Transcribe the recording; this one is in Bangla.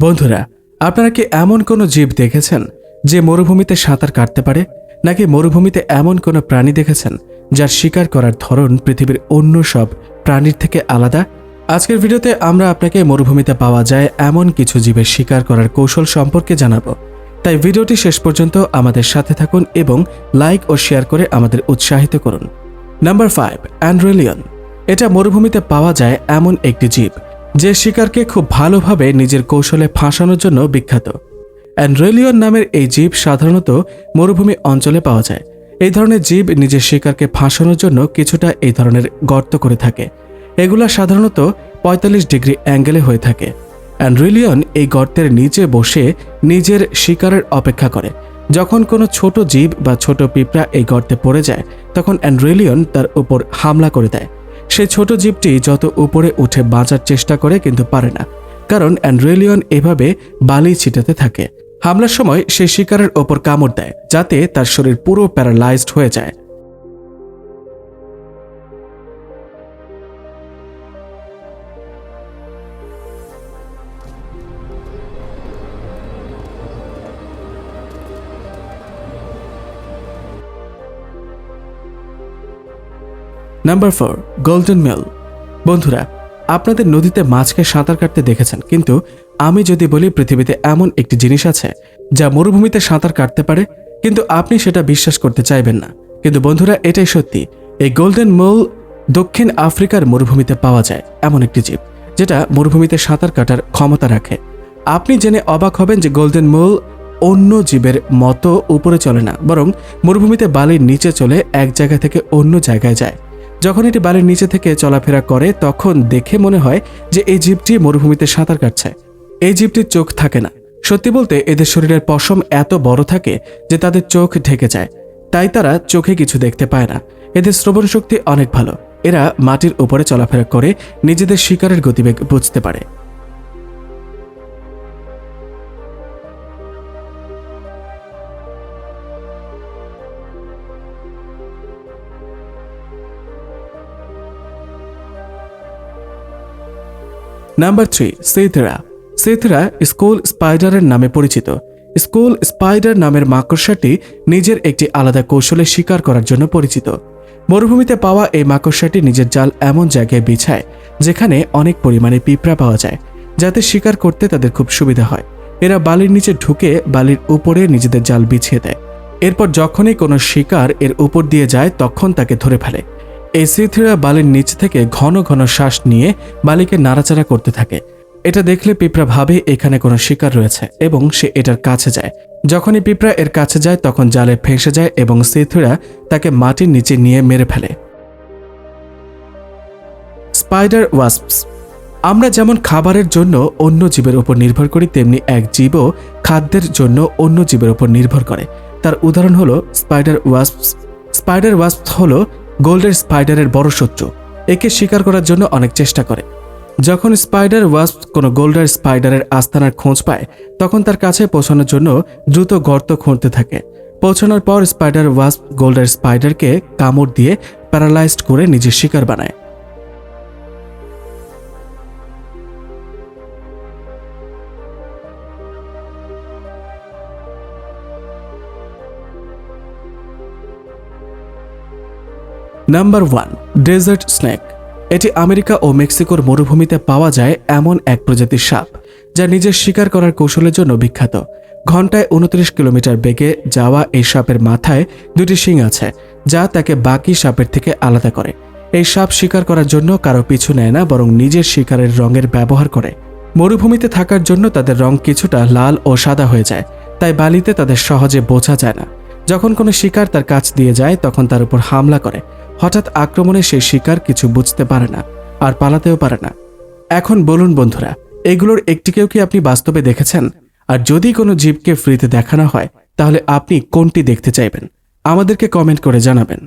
বন্ধুরা, আপনারা কি এমন কোনো জীব দেখেছেন যে মরুভূমিতে সাঁতার কাটতে পারে? নাকি মরুভূমিতে এমন কোনো প্রাণী দেখেছেন যার শিকার করার ধরন পৃথিবীর অন্য সব প্রাণীর থেকে আলাদা? আজকের ভিডিওতে আমরা আপনাকে মরুভূমিতে পাওয়া যায় এমন কিছু জীবের শিকার করার কৌশল সম্পর্কে জানাব। তাই ভিডিওটি শেষ পর্যন্ত আমাদের সাথে থাকুন এবং লাইক ও শেয়ার করে আমাদের উৎসাহিত করুন। নাম্বার ফাইভ অ্যান্ড্রেলিয়ন এটা মরুভূমিতে পাওয়া যায় এমন একটি জীব যে শিকারকে খুব ভালোভাবে নিজের কৌশলে ফাঁসানোর জন্য বিখ্যাত। অ্যান্ড্রেলিয়ন নামের এই জীব সাধারণত মরুভূমি অঞ্চলে পাওয়া যায়। এই ধরনের জীব নিজের শিকারকে ফাঁসানোর জন্য কিছুটা এই ধরনের গর্ত করে থাকে। এগুলা সাধারণত ৪৫ ডিগ্রি অ্যাঙ্গেলে হয়ে থাকে। অ্যান্ড্রেলিয়ন এই গর্তের নিচে বসে নিজের শিকারের অপেক্ষা করে। যখন কোনো ছোট জীব বা ছোট পিঁপড়া এই গর্তে পড়ে যায়, তখন অ্যান্ড্রেলিয়ন তার উপর হামলা করে দেয়। সেই ছোট জীবটি যত উপরে উঠে বাঁচার চেষ্টা করে কিন্তু পারে না, কারণ অ্যান্ড্রেলিয়ন এভাবে বালি ছিটাতে থাকে। হামলার সময় সে শিকারের ওপর কামড় দেয়, যাতে তার শরীর পুরো প্যারালাইজড হয়ে যায়। নাম্বার ফোর গোল্ডেন মেল বন্ধুরা, আপনাদের নদীতে মাছকে সাঁতার কাটতে দেখেছেন, কিন্তু আমি যদি বলি পৃথিবীতে এমন একটি জিনিস আছে যা মরুভূমিতে সাঁতার কাটতে পারে, কিন্তু আপনি সেটা বিশ্বাস করতে চাইবেন না। কিন্তু বন্ধুরা, এটাই সত্যি। এই গোল্ডেন মোল দক্ষিণ আফ্রিকার মরুভূমিতে পাওয়া যায় এমন একটি জীব, যেটা মরুভূমিতে সাঁতার কাটার ক্ষমতা রাখে। আপনি জেনে অবাক হবেন যে গোল্ডেন মোল অন্য জীবের মতো উপরে চলে না, বরং মরুভূমিতে বালির নিচে চলে এক জায়গা থেকে অন্য জায়গায় যায়। যখন এটি বালির নিচে থেকে চলাফেরা করে, তখন দেখে মনে হয় যে এই জীবটি মরুভূমিতে সাঁতার কাটছে। এই জীবটির চোখ থাকে না। সত্যি বলতে, এদের শরীরের পশম এত বড় থাকে যে তাদের চোখ ঢেকে যায়। তাই তারা চোখে কিছু দেখতে পায় না। এদের শ্রবণ শক্তি অনেক ভালো। এরা মাটির উপরে চলাফেরা করে নিজেদের শিকারের গতিবেগ বুঝতে পারে। নাম্বার থ্রি সেথরা সেথরা স্কুল স্পাইডারের নামে পরিচিত। স্কুল স্পাইডার নামের মাকড়সাটি নিজের একটি আলাদা কৌশলে শিকার করার জন্য পরিচিত। মরুভূমিতে পাওয়া এই মাকড়সাটি নিজের জাল এমন জায়গায় বিছায়, যেখানে অনেক পরিমাণে পিঁপড়া পাওয়া যায়, যাতে শিকার করতে তাদের খুব সুবিধা হয়। এরা বালির নিচে ঢুকে বালির উপরে নিজেদের জাল বিছিয়ে দেয়। এরপর যখনই কোনো শিকার এর উপর দিয়ে যায়, তখন তাকে ধরে ফেলে। এই সিথিরা বালির নিচ থেকে ঘন ঘন শ্বাস নিয়ে বালিকে নাড়াচাড়া করতে থাকে। এটা দেখলে পিঁপড়া ভাবে এখানে কোনো শিকার রয়েছে এবং সে এটার কাছে যায়। যখনই পিঁপড়া এর কাছে যায়, তখন জালে ফেঁসে যায় এবং সিথিরা তাকে মাটির নিচে নিয়ে মেরে ফেলে। Spider wasps. আমরা যেমন খাবারের জন্য অন্য জীবের উপর নির্ভর করি, তেমনি এক জীবও খাদ্যের জন্য অন্য জীবের উপর নির্ভর করে। তার উদাহরণ হলো স্পাইডার ওয়াস্পস। স্পাইডার ওয়াস্প হলো গোল্ডের স্পাইডারের বড় শত্রু, একে শিকার করার জন্য অনেক চেষ্টা করে। যখন স্পাইডার ওয়াস্প কোনো গোল্ডার স্পাইডারের আস্তানার খোঁজ পায়, তখন তার কাছে পৌঁছানোর জন্য দ্রুত গর্ত খুঁড়তে থাকে। পৌঁছানোর পর স্পাইডার ওয়াস্প গোল্ডার স্পাইডারকে কামড় দিয়ে প্যারালাইজড করে নিজের শিকার বানায়। নাম্বার ওয়ান ডেজার্ট স্নেক এটি আমেরিকা ও মেক্সিকোর মরুভূমিতে পাওয়া যায় এমন এক প্রজাতির সাপ, যা নিজের শিকার করার কৌশলের জন্য বিখ্যাত। ঘন্টায় উনত্রিশ কিলোমিটার বেগে যাওয়া এই সাপের মাথায় দুটি শিং আছে, যা তাকে বাকি সাপের থেকে আলাদা করে। এই সাপ শিকার করার জন্য কারও পিছু নেয় না, বরং নিজের শিকারের রঙের ব্যবহার করে। মরুভূমিতে থাকার জন্য তাদের রং কিছুটা লাল ও সাদা হয়ে যায়, তাই বালিতে তাদের সহজে বোঝা যায় না। যখন কোনো শিকার তার কাছ দিয়ে যায়, তখন তার উপর হামলা করে। হঠাৎ আক্রমণে সে শিকার কিছু বুঝতে পারে না, আর পালাতেও পারে না। এখন বলুন বন্ধুরা, এগুলোর একটিকেও কি আপনি বাস্তবে দেখেছেন? আর যদি কোনো জীবকে ফ্রিতে দেখানো হয়, তাহলে আপনি কোনটি দেখতে চাইবেন? আমাদেরকে কমেন্ট করে জানাবেন।